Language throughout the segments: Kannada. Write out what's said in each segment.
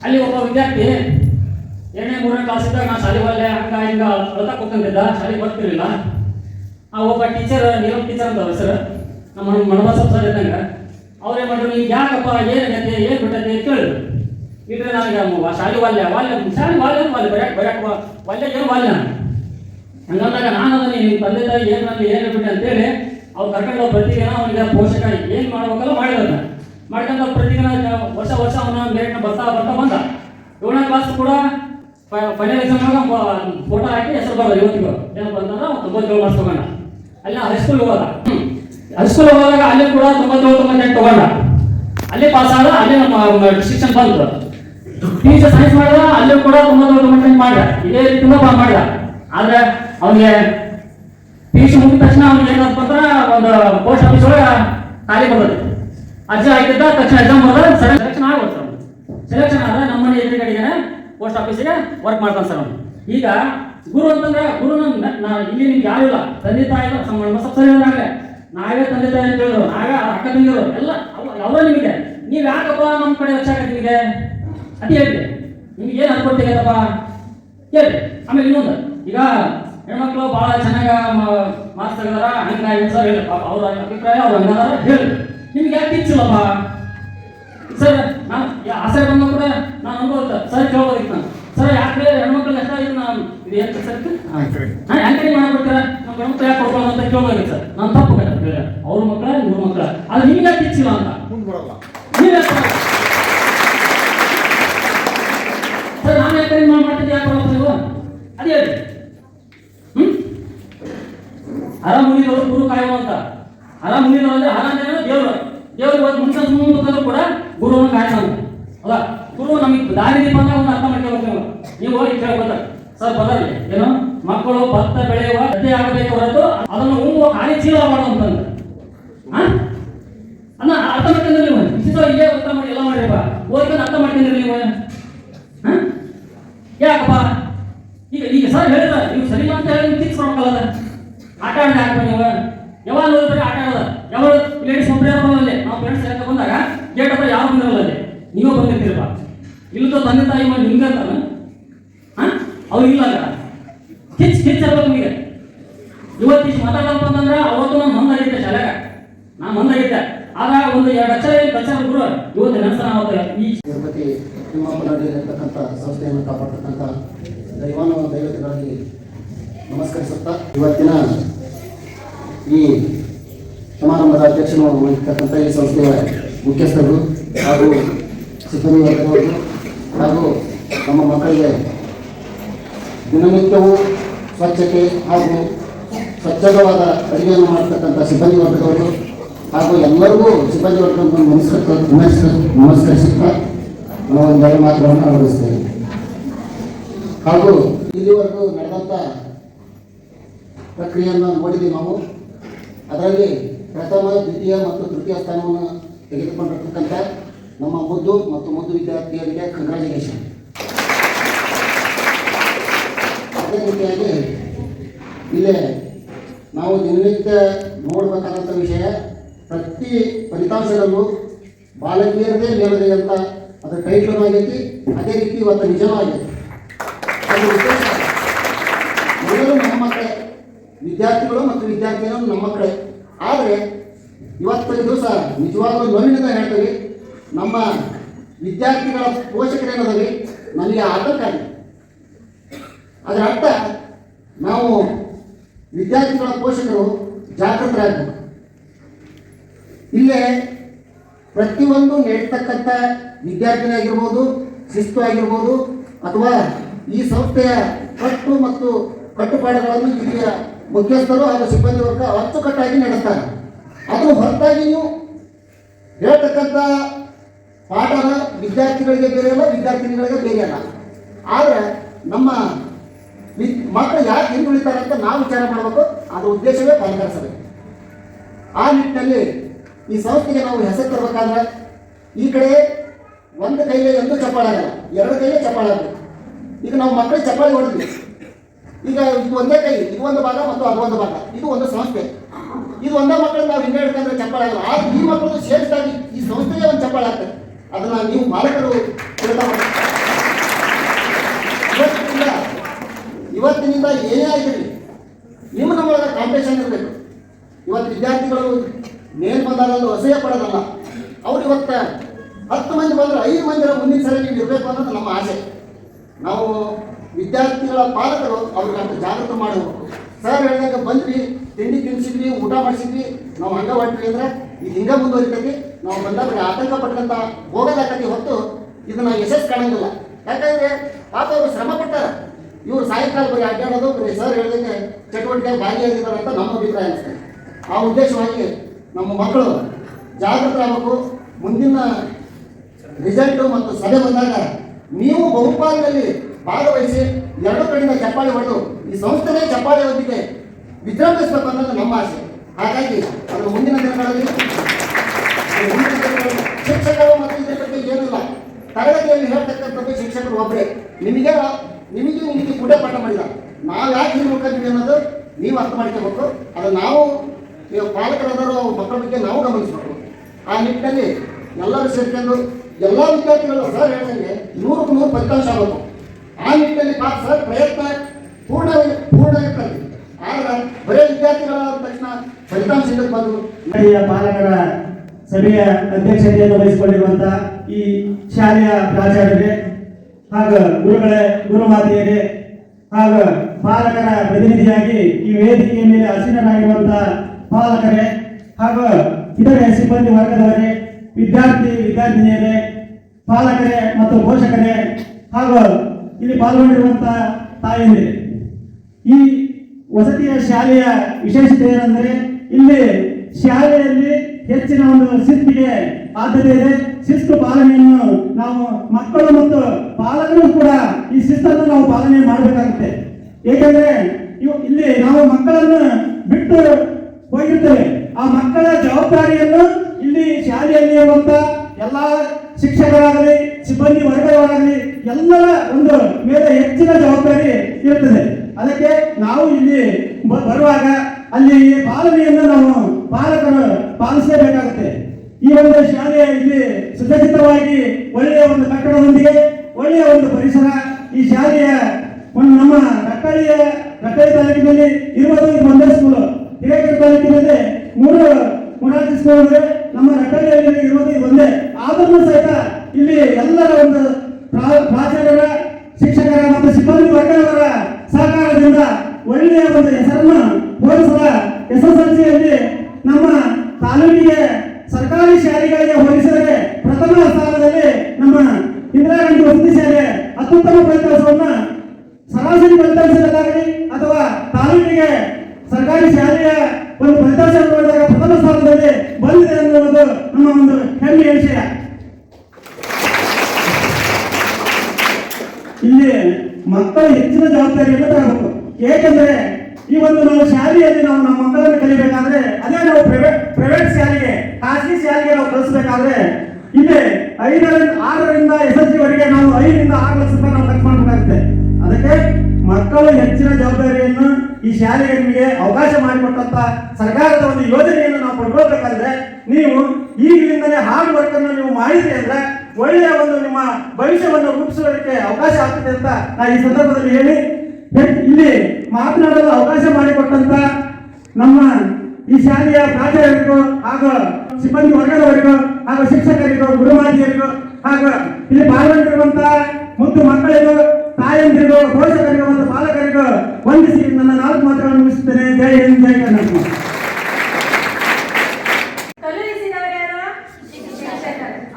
ಅಲ್ಲಿ ಒಬ್ಬ ವಿದ್ಯಾರ್ಥಿ ಎರಡನೇ ಮೂರನೇ ಕ್ಲಾಸ್ ಇದ್ದಾಗ ನಾನು ಶಾಲೆ ಒಳ್ಳೆ ಹಂಗ, ಹಿಂಗ, ಅಳ್ತಾ ಕೂತ್ಕೊಂಡಿದ್ದ ಶಾಲೆ ಬರ್ತಿರ್ಲಿಲ್ಲ. ಆ ಒಬ್ಬ ಟೀಚರ್ ನೀರವ್ ಟೀಚರ್ ಅಂತ ಹೆಸರು, ನಮ್ಮ ಮನವಾಸ ಸರ್ ಇದ್ದಂಗ. ಅವ್ರೇ ಮಾಡಿದ್ರು ಈಗ ಯಾಕಪ್ಪ ಏನಾಗೈತೆ ಏನು ಬಿಟ್ಟೈತೆ? ಅಂತ ಕೇಳಿದ್ರು. ಇದ್ರೆ ನನಗೆ ಶಾಲೆ ವಾಲ್ಯ ವಾಲ್ಯ ಶಾಲೆ ವಾಲ್ಯ ವಾಲ್ಯ ಬರ್ಯಾಕ ಬರ್ಯಾಕ ವಾಲ್ಯ ಏನು ವಾಲ್ಯ ಹಂಗಂದಾಗ ನಾನು ಅದನ್ನ ನಿಮ್ಮ ತಂದೆ ತಾಯಿ ಏನು ನನಗೆ ಏನು ಬಿಟ್ಟೆ ಅಂತೇಳಿ, ಅವ್ರು ಕರ್ಕೊಂಡು ಪ್ರತಿದಿನ ಅವನಿಗೆ ಪೋಷಕ ಏನು ಮಾಡ್ಬೇಕಲ್ಲ ಮಾಡಿದ ಅವ್ರು ಪ್ರತಿದಿನ ವರ್ಷ ವರ್ಷ ಅವನ ಮೇರಿಟ್ ಬರ್ತಾ ಬರ್ತಾ ಬಂದ. ಏಳನೇ ಕ್ಲಾಸ್ ಕೂಡ ಫೈನಲ್ ಎಕ್ಸಾಮ್ ಫೋಟೋ ಹಾಕಿ ಹೆಸರು ಬರೋದು ಇವತ್ತಿಗೂ. ಏನಪ್ಪ ಅಂತಂದ್ರೆ ತೊಂಬತ್ತೇಳು ಮಾರ್ಕ್ಸ್ ತಗೊಂಡ. ಅಲ್ಲಿ ಹೈಸ್ಕೂಲ್ ಹೋದ. ಹೈಸ್ಕೂಲ್ ಹೋದಾಗ ಅಲ್ಲಿ ಕೂಡ ತೊಂಬತ್ತೇಳು, ತೊಂಬತ್ತೆಂಟು ತಗೊಂಡ. ಅಲ್ಲಿ ಪಾಸ್ ಆದ, ಅಲ್ಲಿ ನಮ್ಮ ಶಿಕ್ಷಣ ಬಂತು. ಟೀಚರ್ ಸೈನ್ಸ್ ಮಾಡಿದ, ಅಲ್ಲಿ ಕೂಡ ತೊಂಬತ್ತೇಳು, ತೊಂಬತ್ತೆಂಟು ಮಾಡಿದ. ಇದೇ ಪಾಸ್ ಮಾಡಿದ. ಆದ್ರೆ ಅವನಿಗೆ ಪಿ ಯು ಸಿ ಮುಗಿದ ತಕ್ಷಣ ಅವ್ನಿಗೆ ಏನಪ್ಪ ಅಂದ್ರೆ ಒಂದು ಪೋಸ್ಟ್ ಆಫೀಸ್ ಒಳಗೆ ಖಾಲಿ ಬರ್ತದೆ ಅರ್ಜಿ ಹಾಕಿದ್ದ ತಕ್ಷಣ ಎಕ್ಸಾಮ್ ಬರೋದು ಸೆಲೆಕ್ಷನ್ ಆಗ್ಬೋದು ಸರ್ ಸೆಲೆಕ್ಷನ್ ಆದ್ರೆ ನಮ್ಮ ಮನೆ ಎದುರುಗಡೆಗೆ ಪೋಸ್ಟ್ ಆಫೀಸಿಗೆ ವರ್ಕ್ ಮಾಡ್ತಾನೆ ಸರ್ ಅವನು. ಈಗ ಗುರು ಅಂತಂದ್ರೆ, ಗುರು ಇಲ್ಲಿ ನಿಮ್ಗೆ ಯಾರು ಇಲ್ಲ. ತಂದೆ ತಾಯಿ ಸರಿ ಅಂದ್ರೆ ನಾವೇ ತಂದೆ ತಾಯಿ ಅಂತ ಹೇಳಿದ್ರು, ನಾವೇ ಅಕ್ಕ ತಂಗಿರು, ಎಲ್ಲ ಅವರ ನಿಮಗೆ. ನೀವು ಯಾಕಪ್ಪ ನಮ್ಮ ಕಡೆ ಲಕ್ಷ ಆಗತ್ತೆ ನಿಮಗೆ? ಅದೇ ಹೇಳಿ ನಿಮ್ಗೆ ಏನು ಅನ್ಕೊಳ್ತೀಗತ್ತಪ್ಪ ಹೇಳಿ ಆಮೇಲೆ ಇನ್ನೊಂದು. ಈಗ ಹೆಣ್ಮಕ್ಳು ಭಾಳ ಚೆನ್ನಾಗ ಮಾರ್ಕ್ಸ್ ತೆಗೆದಾರ ಹಂಗಾಗಿ ಸರ್ ಹೇಳಿ ಪಾಪ ಅವ್ರ ಅಭಿಪ್ರಾಯ, ಅವ್ರು ಹಂಗಾರ ಹೇಳಿ ನಿಮ್ಗೆ ಯಾಕೆ ಕಿಚ್ಚಿಲ್ಲಪ್ಪ ಸರ್ ನಾನು ಆಸೆ ಬಂದ ಕೂಡ ನಾನು ಅನ್ಬೋದ ಸರ್ ಕೇಳ್ಬೋದಿತ್ತು ನಾನು. ಸರ್ ಯಾಕೆ ಹೆಣ್ಮಕ್ಳು ಎಷ್ಟ ಇದು ನಾನು? ಇದು ಏನು ಸರ್ ಹಾಂ ಯಾಕೆ ಮಾಡ್ಬಿಡ್ತೀರ ನಮ್ಮ ಗಣಪತಿ ಯಾಕೆ ಕೊಡ್ಕೊಳ್ಳೋದು ಅಂತ ಕೇಳ್ಬೋದಿತ್ತು ಸರ್. ನಾನು ತಪ್ಪು ಕೇಳಿ ಅವ್ರ ಮಕ್ಕಳ ಇವ್ರ ಮಕ್ಕಳ? ಅದು ನಿಮ್ಗೆ ಯಾಕೆ ಕಿಚ್ಚಿಲ್ಲ ಅಂತ? ಮುಂದೆ ಬರಲ್ಲ ನೀವ್ ಯಾಕೆ ಬರಲ್ಲ? ಸರ್ ನಾನು ಯಾಕೆ ಕಡಿಮೆ ಮಾಡ್ತಿದ್ದೆ ಯಾಕೆ ಬರಲ್ಲ ನೀವು ಅದೇ ಹೇಳಿ ಹ್ಮ್ ಹರ ಮುನಿದವರು ಗುರು ಕಾಯುವ ಅಂತ ಹರ ಮುಂದಿನ ಅಂದ್ರೆ ಹರ ಅಂದ್ರೆ? ದೇವರು. ದೇವರು ಇವತ್ತು ಮುಂಚೆ ಮುಂದೆ ಕೂಡ ಗುರುವನ್ನು ಕಾಯ್ತಾನೆ ಅಲ್ಲ ಗುರು ನಮಗೆ ದಾರಿ ದೀಪ ಅಂತ ಅರ್ಥ ಮಾಡ್ಕೋಬೇಕು ನೀವು. ನೀವು ಹೋಗಿ ಕೇಳ್ಬೋದ ಸರ್ ಬದಲಿ ಏನು? ಮಕ್ಕಳು ಭತ್ತ ಬೆಳೆಯುವ ಗದ್ದೆ ಆಗಬೇಕು ಹೊರತು ಅದನ್ನು ಉಂಗುವ ಖಾಲಿ ಚೀಲ ಮಾಡೋದು ಅಂತಂದ್ರೆ. ಹಾ ಅನ್ನ ಅರ್ಥ ಮಾಡ್ಕೊಂಡ್ರಿ ನೀವು. ಇಷ್ಟು ಇಲ್ಲೇ ಅರ್ಥ ಮಾಡಿ ಎಲ್ಲ ಮಾಡಿರಪ್ಪ. ಓದ್ಕೊಂಡು ಅರ್ಥ ಮಾಡ್ಕೊಂಡ್ರಿ ನೀವು. ಯಾಕಪ್ಪ? ಈಗ ಈಗ ಸರ್ ಹೇಳಿದ್ರ ನೀವು ಸರಿ ಅಂತ ಹೇಳಿ ಫಿಕ್ಸ್ ಆಟ ಆಡಿ ಹಾಕ್ಬೇಕು ನೀವು. ಯಾವಾಗ ನೋಡಿದ್ರೆ ಆಟ ಆಡೋದ. ಯಾವಾಗ ಲೇಡೀಸ್ ಒಬ್ಬರೇ ಬಂದಲ್ಲಿ ನಾವು ಫ್ರೆಂಡ್ಸ್ ಎಲ್ಲ ಬಂದಾಗ ಗೇಟ್ ಹತ್ರ ಯಾರು ಬಂದಿರಲ್ಲ ಅಲ್ಲಿ. ನೀವೇ ಬಂದಿರ್ತೀರಪ್ಪ. ಇಲ್ಲದ ತಂದೆ ತಾಯಿ ಮಾಡಿ ನಿಮ್ಗೆ ಅಂತಾನ? ಅವ್ರು ಇಲ್ಲ ಅಲ್ಲ ಕಿಚ್ ಕಿಚ್ ಆಗ್ಬೇಕು ನಿಮಗೆ? ಇವತ್ತು ಇಷ್ಟು ಮಾತಾಡಪ್ಪ ಅಂತಂದ್ರೆ ಅವತ್ತು ನಾನು ಮಂದಾಗಿದ್ದೆ ಶಾಲೆಗ. ನಾನು ಮಂದಾಗಿದ್ದೆ ಆಗ ಒಂದು ಎರಡು ಅಕ್ಷರ ಕಲ್ಚರ್ ಗುರು ಇವತ್ತು ನೆನಸನ ಅವತ್ತು ಈ ತಿರುಪತಿ ತಿಮ್ಮಪ್ಪನಹಳ್ಳಿಯಲ್ಲಿರ್ತಕ್ಕಂಥ ಸಂಸ್ಥೆಯನ್ನು ಕಾಪಾಡ್ತಕ್ಕಂಥ ದೈವಾನು ದೈವತೆಗಳಲ್ಲಿ ನಮಸ್ಕರಿಸುತ್ತಾ, ಇವತ್ತಿನ ಈ ಸಮಾರಂಭದ ಅಧ್ಯಕ್ಷರು ವಹಿಸ್ತಕ್ಕಂಥ ಈ ಸಂಸ್ಥೆಯ ಮುಖ್ಯಸ್ಥರು ಹಾಗೂ ಸಿಬ್ಬಂದಿ ವರ್ಗದವರು ಹಾಗೂ ನಮ್ಮ ಮಕ್ಕಳಿಗೆ ದಿನನಿತ್ಯವೂ ಸ್ವಚ್ಛತೆ ಹಾಗೂ ಸ್ವಚ್ಛವಾದ ಅಡುಗೆಯನ್ನು ಮಾಡ್ತಕ್ಕಂಥ ಸಿಬ್ಬಂದಿ ವರ್ಗದವರು ಹಾಗೂ ಎಲ್ಲರಿಗೂ ಸಿಬ್ಬಂದಿ ವರ್ಗವನ್ನು ನಮಸ್ಕರಿಸ ನಮಸ್ಕೃ ನಮಸ್ಕರಿಸುತ್ತಾ ನಾವು ಎರಡು ಮಾತುಗಳನ್ನು ಅಳವಡಿಸ್ತೇವೆ ಹಾಗೂ ಇಲ್ಲಿವರೆಗೂ ನಡೆದಂಥ ಪ್ರಕ್ರಿಯೆಯನ್ನು ನೋಡಿದ್ದೀವಿ ನಾವು. ಅದರಲ್ಲಿ ಪ್ರಥಮ, ದ್ವಿತೀಯ ಮತ್ತು ತೃತೀಯ ಸ್ಥಾನವನ್ನು ತೆಗೆದುಕೊಂಡಿರ್ತಕ್ಕಂಥ ನಮ್ಮ ಮುದ್ದು ಮತ್ತು ಮುದ್ದು ವಿದ್ಯಾರ್ಥಿಯರಿಗೆ ಕಂಗ್ರ್ಯಾಚುಲೇಷನ್ ಅದೇ ರೀತಿಯಾಗಿ ಇಲ್ಲೇ ನಾವು ದಿನನಿತ್ಯ ನೋಡಬೇಕಾದಂಥ ವಿಷಯ, ಪ್ರತಿ ಫಲಿತಾಂಶದಲ್ಲೂ ಬಾಲಕಿಯರದೇ ಮೇಲದೆ ಅಂತ ಅದರ ಟೈಟ್ಲೂ ಆಗೈತಿ. ಅದೇ ರೀತಿ ಇವತ್ತು ನಿಜವೂ ಆಗೈತಿ ಅದು ಮೊದಲು ನಮ್ಮ ಮಕ್ಕಳೇ ವಿದ್ಯಾರ್ಥಿಗಳು ಮತ್ತು ವಿದ್ಯಾರ್ಥಿಗಳು ನಮ್ಮ ಮಕ್ಕಳೇ ಆದರೆ, ಇವತ್ತಿನ ದಿವಸ ನಿಜವಾಗ್ಲೂ ನೋವಿನಿಂದ ಹೇಳ್ತೀವಿ ನಮ್ಮ ವಿದ್ಯಾರ್ಥಿಗಳ ಪೋಷಕರೇನದವಿ ನಮಗೆ ಆತಂಕಾಗಿ ಅದರ ಅರ್ಥ, ನಾವು ವಿದ್ಯಾರ್ಥಿಗಳ ಪೋಷಕರು ಜಾಗೃತರಾಗಬೇಕು. ಇಲ್ಲೇ ಪ್ರತಿಯೊಂದು ನೀಡ್ತಕ್ಕಂಥ ವಿದ್ಯಾರ್ಥಿನಿ ಆಗಿರ್ಬೋದು, ಶಿಸ್ತು ಆಗಿರ್ಬೋದು, ಅಥವಾ ಈ ಸಂಸ್ಥೆಯ ಕಟ್ಟು ಮತ್ತು ಕಟ್ಟುಪಾಡುಗಳನ್ನು ಇಲ್ಲಿಯ ಮುಖ್ಯಸ್ಥರು ಹಾಗೂ ಸಿಬ್ಬಂದಿ ವರ್ಗ ಅಚ್ಚುಕಟ್ಟಾಗಿ ನಡೆಸ್ತಾರೆ. ಅದು ಹೊರತಾಗಿಯೂ ಹೇಳ್ತಕ್ಕಂಥ ಪಾಠನ ವಿದ್ಯಾರ್ಥಿಗಳಿಗೆ ಬೇರೆ ಅಲ್ಲ ವಿದ್ಯಾರ್ಥಿನಿಗಳಿಗೆ ಬೇರೆ ಅಲ್ಲ ಆದರೆ ನಮ್ಮ ಮಕ್ಕಳು ಯಾಕೆ ಹಿಂದುಳಿತಾರೆ ಅಂತ ನಾವು ವಿಚಾರ ಮಾಡಬೇಕು. ಅದು ಉದ್ದೇಶವೇ ಪರಿಹರಿಸಬೇಕು ಆ ನಿಟ್ಟಿನಲ್ಲಿ ಈ ಸಂಸ್ಥೆಗೆ ನಾವು ಹೆಸರು ತರಬೇಕಾದ್ರೆ ಈ ಕಡೆ ಒಂದು ಕೈಲೇ ಒಂದು ಚಪ್ಪಾಳಾಗಲ್ಲ ಎರಡು ಕೈಲೇ ಚಪ್ಪಾಳಾಗಬೇಕು ಈಗ ನಾವು ಮಕ್ಕಳಿಗೆ ಚಪ್ಪಾಳಿ ಹೊಡೆದ್ವಿ. ಈಗ ಇದು ಒಂದೇ ಕೈ, ಇದು ಒಂದು ಭಾಗ ಮತ್ತು ಅದು ಒಂದು ಭಾಗ. ಇದು ಒಂದು ಸಂಸ್ಥೆ. ಇದು ಒಂದೇ ಮಕ್ಕಳು ನಾವು ಹಿಂದೆ ಹಿಡ್ಕೊಂಡ್ರೆ ಚಪ್ಪಾಳೆ ಆಗಲ್ಲ. ಆದ್ರೆ ಈ ಮಕ್ಕಳು ಸೇರಿಸಿದಾಗಿ ಈ ಸಂಸ್ಥೆಗೆ ಒಂದು ಚಪ್ಪಾಳೆ ಆಗ್ತದೆ. ಅದನ್ನ ನೀವು ಮಾಲಕರು ಇವತ್ತಿನಿಂದ ಇವತ್ತಿನಿಂದ ಏನೇ ಆಗಿರಲಿ ನಿಮ್ಮ ನಮ್ಮೊಳಗ ಕಾಂಪಿಟೇಷನ್ ಇರಬೇಕು. ಇವತ್ತು ವಿದ್ಯಾರ್ಥಿಗಳು ಮೇಲ್ ಬಂದಾಗಲು ಅಸಹ್ಯ ಪಡೋದಲ್ಲ. ಅವ್ರು ಇವತ್ತು ಹತ್ತು ಮಂದಿ ಬಂದ್ರೆ ಐದು ಮಂದಿರ ಮುಂದಿನ ಸರಿ ನೀವು ಇರಬೇಕು ಅನ್ನೋದು ನಮ್ಮ ಆಸೆ. ನಾವು ವಿದ್ಯಾರ್ಥಿಗಳ ಪಾಲಕರು ಅವ್ರಿಗೆ ಅಂತ ಜಾಗೃತ ಮಾಡಬೇಕು ಸರ್ ಹೇಳಿದಾಗ ಬಂದ್ವಿ, ತಿಂಡಿ ತಿನ್ಸಿದ್ವಿ, ಊಟ ಮಾಡಿಸಿದ್ವಿ. ನಾವು ಹಂಗ ಹೊಂಟ್ವಿ ಅಂದ್ರೆ ಇದು ಹಿಂಗ ಮುಂದುವರಿತೈತಿ. ನಾವು ಬಂದಾಗ ಆತಂಕ ಪಟ್ಟಂತ ಹೋಗೋದಾಕತಿ ಹೊತ್ತು ಇದನ್ನ ಯಶಸ್ ಕಾಣಂಗಿಲ್ಲ. ಯಾಕಂದ್ರೆ ಪಾಪ ಅವರು ಶ್ರಮ ಪಟ್ಟಾರ. ಇವ್ರು ಸಾಯಂಕಾಲ ಬರೀ ಅಡ್ಡಾಡೋದು ಬರೀ ಸರ್ ಹೇಳಿದಂಗೆ ಚಟುವಟಿಕೆ ಭಾಗಿಯಾಗಿದ್ದಾರೆ ಅಂತ ನಮ್ಮ ಅಭಿಪ್ರಾಯ ಅನಿಸ್ತದೆ ಆ ಉದ್ದೇಶವಾಗಿ ನಮ್ಮ ಮಕ್ಕಳು ಜಾಗೃತರಾಗಬೇಕು ಮುಂದಿನ ರಿಸಲ್ಟು ಮತ್ತು ಸಭೆ ಬಂದಾಗ ನೀವು ಬಹುಪಾಲಿನಲ್ಲಿ ಭಾಗವಹಿಸಿ ಎರಡು ಕಡೆಯಿಂದ ಚಪ್ಪಾಳೆ ಹೊಡೆದು ಈ ಸಂಸ್ಥೆನೇ ಚಪ್ಪಾಳೆ ಹೊಂದಿದೆ ವಿಜೃಂಭಿಸಬೇಕು ಅನ್ನೋದು ನಮ್ಮ ಆಸೆ. ಹಾಗಾಗಿ ಅದರ ಮುಂದಿನ ದಿನಗಳಲ್ಲಿ ಶಿಕ್ಷಕರು ಮತ್ತು ಇದರ ಬಗ್ಗೆ ಏನಿಲ್ಲ. ತರಗತಿಯಲ್ಲಿ ಹೇಳ್ತಕ್ಕಂಥದ್ದು ಶಿಕ್ಷಕರು ಒಬ್ಬರೇ ನಿಮಗೆ ನಿಮಗೆ ನಿಮಗೆ ಕೂಡ ಪಾಠ ಮಾಡಿಲ್ಲ. ನಾವು ಯಾಕೆ ಹಿಂಗೆ ಹೋಗ್ತೀವಿ ಅನ್ನೋದು ನೀವು ಅರ್ಥ ಮಾಡ್ಕೋಬೇಕು. ಅದು ನಾವು, ನೀವು ಪಾಲಕರಾದರೂ ಮಕ್ಕಳ ಬಗ್ಗೆ ನಾವು ಗಮನಿಸಬೇಕು. ಆ ನಿಟ್ಟಿನಲ್ಲಿ ಎಲ್ಲರೂ ಸೇರ್ಕೊಂಡು ಎಲ್ಲ ವಿದ್ಯಾರ್ಥಿಗಳು ಸರ್ ಹೇಳಿದಂಗೆ ನೂರಕ್ಕೆ ನೂರು ಫಲಿತಾಂಶ ಆಗಬೇಕು. ಆ ನಿಟ್ಟಿನಲ್ಲಿ ಪ್ರಯತ್ನ ಪೂರ್ಣ ಪೂರ್ಣ ಇರ್ತದೆ ವಿದ್ಯಾರ್ಥಿಗಳ ವಿದ್ಯಾರ್ಥಿಗಳಾದ ತಕ್ಷಣ ಫಲಿತಾಂಶ ಬಂದು ಪಾಲಕರ ಸಭೆಯ ಅಧ್ಯಕ್ಷತೆಯನ್ನು ವಹಿಸಿಕೊಂಡಿರುವಂತಹ ಈ ಶಾಲೆಯ ಪ್ರಾಚಾರ್ಯರೇ ಹಾಗೂ ಗುರುಗಳೇ ಗುರುಮಾತೆಯರೇ ಹಾಗೂ ಪಾಲಕರ ಪ್ರತಿನಿಧಿಯಾಗಿ ಈ ವೇದಿಕೆಯ ಮೇಲೆ ಆಸೀನರಾಗಿರುವಂತಹ ಪಾಲಕರೇ ಹಾಗೂ ಇತರೆ ಸಿಬ್ಬಂದಿ ವರ್ಗದವರೇ, ವಿದ್ಯಾರ್ಥಿ, ವಿದ್ಯಾರ್ಥಿನಿಯರೇ, ಪಾಲಕರೇ ಮತ್ತು ಪೋಷಕರೇ ಹಾಗೂ ಇಲ್ಲಿ ಪಾಲ್ಗೊಂಡಿರುವಂತಹ ತಾಯಂದಿರೇ, ಈ ವಸತಿಯ ಶಾಲೆಯ ವಿಶೇಷತೆ ಏನಂದ್ರೆ, ಇಲ್ಲಿ ಶಾಲೆಯಲ್ಲಿ ಹೆಚ್ಚಿನ ಒಂದು ಶಿಸ್ತಿಗೆ ಆದ್ಯತೆ ಇದೆ. ಶಿಸ್ತು ಪಾಲನೆಯನ್ನು ನಾವು ಮಕ್ಕಳು ಮತ್ತು ಪಾಲಕರು ಕೂಡ ಈ ಶಿಸ್ತನ್ನು ನಾವು ಪಾಲನೆ ಮಾಡಬೇಕಾಗುತ್ತೆ. ಏಕೆಂದ್ರೆ ಇವು ಇಲ್ಲಿ ನಾವು ಮಕ್ಕಳನ್ನು ಬಿಟ್ಟು ಹೋಗಿರ್ತೇವೆ ಆ ಮಕ್ಕಳ ಜವಾಬ್ದಾರಿಯನ್ನು ಇಲ್ಲಿ ಶಾಲೆಯಲ್ಲಿ ಇರುವಂತ ಎಲ್ಲಾ ಶಿಕ್ಷಕರಾಗಲಿ ಸಿಬ್ಬಂದಿ ವರ್ಗದವರಾಗಲಿ ಎಲ್ಲರ ಒಂದು ಮೇಲೆ ಹೆಚ್ಚಿನ ಜವಾಬ್ದಾರಿ ಇರುತ್ತದೆ ಅದಕ್ಕೆ ನಾವು ಇಲ್ಲಿ ಬರುವಾಗ ಅಲ್ಲಿ ಪಾಲನೆಯನ್ನು ನಾವು ಪಾಲಕರು ಪಾಲಿಸಲೇಬೇಕಾಗುತ್ತೆ ಈ ಒಂದು ಶಾಲೆ ಇಲ್ಲಿ ಸುಸಜ್ಜಿತವಾಗಿ ಒಳ್ಳೆಯ ಒಂದು ಕಟ್ಟಡದೊಂದಿಗೆ ಒಳ್ಳೆಯ ಒಂದು ಪರಿಸರ. ಈ ಶಾಲೆಯ ಒಂದು ನಮ್ಮ ರಟ್ಟಳ್ಳಿಯ ರಟ್ಟಳ್ಳಿ ತಾಲೂಕಿನಲ್ಲಿ ಇರುವುದು ಒಂದೇ ಸ್ಕೂಲ್ ಹಿರೇಕೆರೆ ತಾಲೂಕಿನಲ್ಲಿ ಮೂರು ಮೊರಾರ್ಜಿ ಸ್ಕೂಲ್ ಇದೆ ನಮ್ಮ ರಟ್ಟಳ್ಳಿಯಲ್ಲಿ ಇರುವುದು ಒಂದೇ ಆದರೂ ಸಹಿತ ಇಲ್ಲಿ ಎಲ್ಲರ ಒಂದು ಪ್ರಾ- ಪ್ರಾಚಾರ್ಯರ ಶಿಕ್ಷಕರ ಮತ್ತು ಸಿಬ್ಬಂದಿ ವರ್ಗದವರ ಸಹಕಾರದಿಂದ ಒಳ್ಳೆಯ ಒಂದು ಹೆಸರನ್ನು ಹೋಲಿಸುವ ಎಸ್ ಎಸ್ ಎಲ್ ಸಿಯಲ್ಲಿ ನಮ್ಮ ಸರ್ಕಾರಿ ಶಾಲೆಗಳಿಗೆ ಹೋಲಿಸಿದರೆ ಪ್ರಥಮ ಸ್ಥಾನದಲ್ಲಿ ನಮ್ಮ ಇಂದಿರಾ ಗಾಂಧಿ ವಸತಿ ಶಾಲೆ ಅತ್ಯುತ್ತಮ ಫಲಿತಾಂಶವನ್ನ ಸರಾಸರಿ ಫಲಿತಾಂಶದಲ್ಲಾಗಲಿ ಅಥವಾ ತಾಲೂಕಿಗೆ ಸರ್ಕಾರಿ ಶಾಲೆಯ ಒಂದು ಫಲಿತಾಂಶ ನೋಡಿದಾಗ ಪ್ರಥಮ ಸ್ಥಾನದಲ್ಲಿ ಬಂದಿದೆ ಎನ್ನುವುದು ನಮ್ಮ ಒಂದು ಹೆಮ್ಮೆಯ ವಿಷಯ. ಇಲ್ಲಿ ಮಕ್ಕಳು ಹೆಚ್ಚಿನ ಜವಾಬ್ದಾರಿಯನ್ನು ತರಬೇಕು. ಏಕೆಂದ್ರೆ ಈ ಒಂದು ನಾವು ಶಾಲೆಯಲ್ಲಿ ನಾವು ನಮ್ಮ ಮಕ್ಕಳನ್ನು ಕಲಿಬೇಕಾದ್ರೆ ಅದೇ ನಾವು ಪ್ರೈವೇಟ್ ಪ್ರೈವೇಟ್ ಶಾಲೆಗೆ, ಖಾಸಗಿ ಶಾಲೆಗೆ ನಾವು ಕಲಿಸಬೇಕಾದ್ರೆ ಇದೆ ಐದರಿಂದ ಆರರಿಂದ ಎಸ್ ಎಸ್ ವರೆಗೆ ನಾವು ಐದರಿಂದ ಆರು ಲಕ್ಷ ರೂಪಾಯಿ ನಾವು ಖರ್ಚು ಮಾಡಬೇಕಾಗುತ್ತೆ. ಅದಕ್ಕೆ ಮಕ್ಕಳು ಹೆಚ್ಚಿನ ಜವಾಬ್ದಾರಿಯನ್ನು ಈ ಶಾಲೆಗೆ ಅವಕಾಶ ಮಾಡಿಕೊಟ್ಟಂತ ಸರ್ಕಾರದ ಒಂದು ಯೋಜನೆಯನ್ನು ನಾವು ಪಡ್ಕೊಳ್ಬೇಕಾದ್ರೆ ನೀವು ಈಗಿನಿಂದಲೇ ಹಾರ್ಡ್ ವರ್ಕ್ ಅನ್ನು ನೀವು ಮಾಡಿದ್ರಿ ಅಂದ್ರೆ ಒಳ್ಳೆಯ ಒಂದು ನಿಮ್ಮ ಭವಿಷ್ಯವನ್ನು ರೂಪಿಸೋದಕ್ಕೆ ಅವಕಾಶ ಆಗ್ತದೆ ಅಂತ ನಾನು ಈ ಸಂದರ್ಭದಲ್ಲಿ ಹೇಳಿ ಇಲ್ಲಿ ಮಾತನಾಡಲು ಅವಕಾಶ ಮಾಡಿಕೊಟ್ಟಂತ ನಮ್ಮ ಈ ಶಾಲೆಯ ಪ್ರಾಚಾರ್ಯರಿಗೂ ಹಾಗೂ ಸಿಬ್ಬಂದಿ ವರ್ಗದವರಿಗೂ ಹಾಗೂ ಶಿಕ್ಷಕರಿಗೂ ಗುರುಮಾತಿಯರಿಗೂ ಹಾಗೂ ಇಲ್ಲಿ ಪಾಲ್ಗೊಂಡಿರುವಂತಹ ಮುಂದೆ ಮಕ್ಕಳಿಗೂ, ತಾಯಂದಿರಿಗೂ, ಪೋಷಕರಿಗೂ ಮತ್ತು ಪಾಲಕರಿಗೂ ವಂದಿಸಿ ನನ್ನ ನಾಲ್ಕು ಮಾತುಗಳನ್ನು ಮುಗಿಸುತ್ತೇನೆ. ಜೈ ಹಿಂದ್, ಜೈ ಕರ್ನಾಟಕ.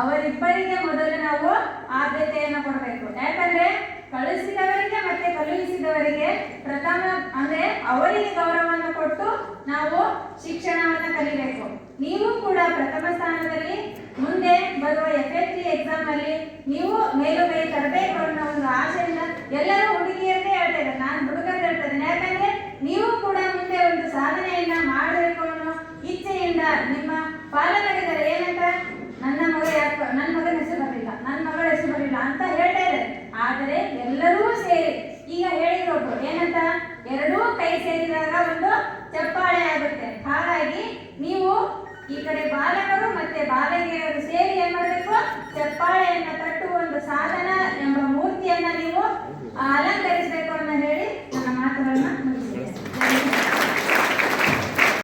ಅವರಿಬ್ಬರಿಗೆ ಮೊದಲು ನಾವು ಆದ್ಯತೆಯನ್ನು ಕೊಡಬೇಕು. ಯಾಕಂದ್ರೆ ಕಳಿಸಿದವರಿಗೆ ಮತ್ತೆ ಕಳುಹಿಸಿದವರಿಗೆ ಪ್ರಥಮ ಅಂದ್ರೆ ಅವರಿಗೆ ಗೌರವವನ್ನು ಕೊಟ್ಟು ನಾವು ಶಿಕ್ಷಣವನ್ನು ಕಲಿಬೇಕು. ನೀವು ಕೂಡ ಪ್ರಥಮ ಸ್ಥಾನದಲ್ಲಿ ಮುಂದೆ ಬರುವ ಎಫ್ ಎಸ್ ಸಿ ಎಕ್ಸಾಮ್ ಅಲ್ಲಿ ನೀವು ಮೇಲುಗೈ ತರಬೇಕು ಅನ್ನೋ ಒಂದು ಆಶೆಯಿಂದ ಎಲ್ಲರೂ ಹುಡುಗಿಯರನ್ನೇ ಹೇಳ್ತಾ ಇದ್ದಾರೆ. ನಾನು ಹುಡುಗರು ಹೇಳ್ತಾ ಇದ್ದೇನೆ. ಯಾಕಂದ್ರೆ ನೀವು ಕೂಡ ಮುಂದೆ ಒಂದು ಸಾಧನೆ ಈ ಕಡೆ ಬಾಲಕರು ಮತ್ತೆ ಬಾಲಕಿಯರು ಸೇರಿ ಏನ್ ಮಾಡಬೇಕು? ಚಪ್ಪಾಳೆಯನ್ನ ತಟ್ಟು ಒಂದು ಸಾಧನ, ಎಂಬ ಮೂರ್ತಿಯನ್ನ ನೀವು ಅಲಂಕರಿಸಬೇಕು ಅಂತ ಹೇಳಿ ನನ್ನ ಮಾತುಗಳನ್ನ